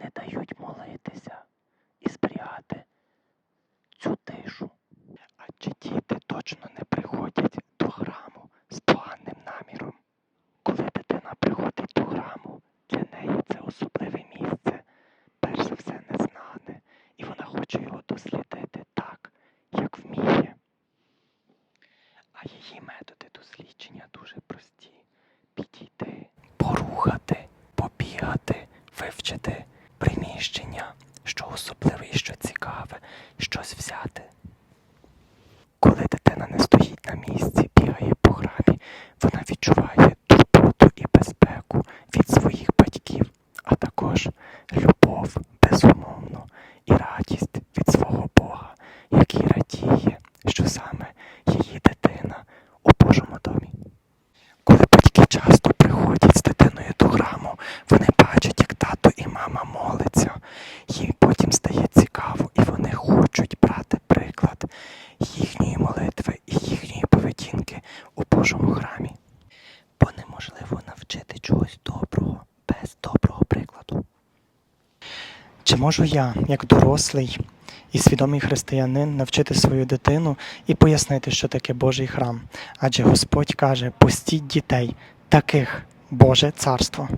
не дають молитися і зберігати цю тишу. Адже діти точно не приходять до храму з поганим наміром. Коли дитина приходить до храму, для неї це особливе місце, перш за все незнане, і вона хоче його дослідити так, як вміє. А її методи дослідження дуже прості: підійти, порухати, побігати, вивчити приміщення, що особливе і що цікаве, щось взяти. Коли дитина не стоїть на місці, бігає по храмі, вона відчуває турботу і безпеку від своїх батьків, а також любов, безумовно, і радість від свого Бога, який Божому храмі. Бо неможливо навчити чогось доброго без доброго прикладу. Чи можу я, як дорослий і свідомий християнин, навчити свою дитину і пояснити, що таке Божий храм? Адже Господь каже: пустіть дітей, таких Боже царство.